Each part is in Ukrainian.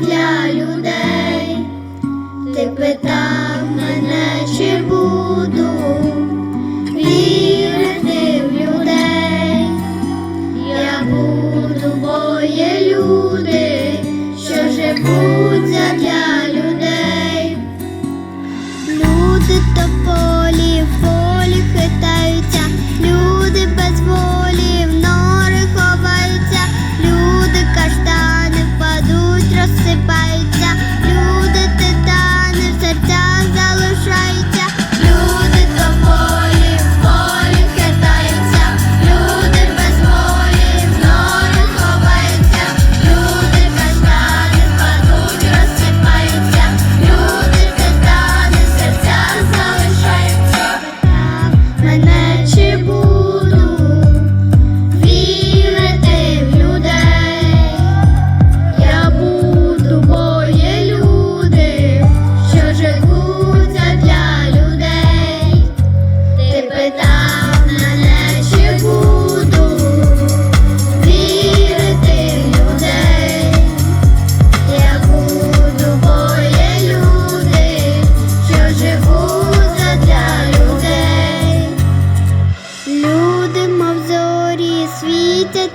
для людей, ти питав мене, чи буду вірити в людей, я буду, бо є люди, що живуть задля людей, люди то полі, полі хитаються, люди без волі.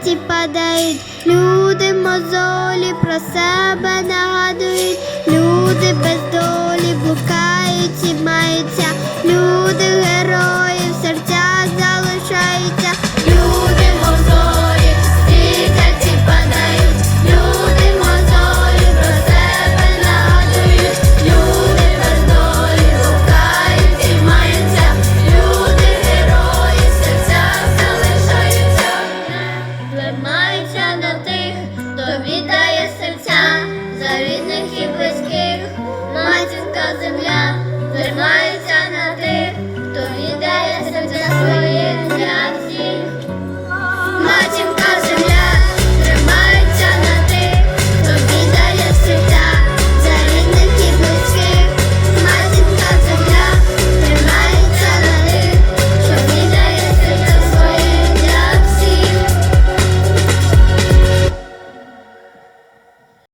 світі падають, люди мозолі про себе нагадують, люди без. Good.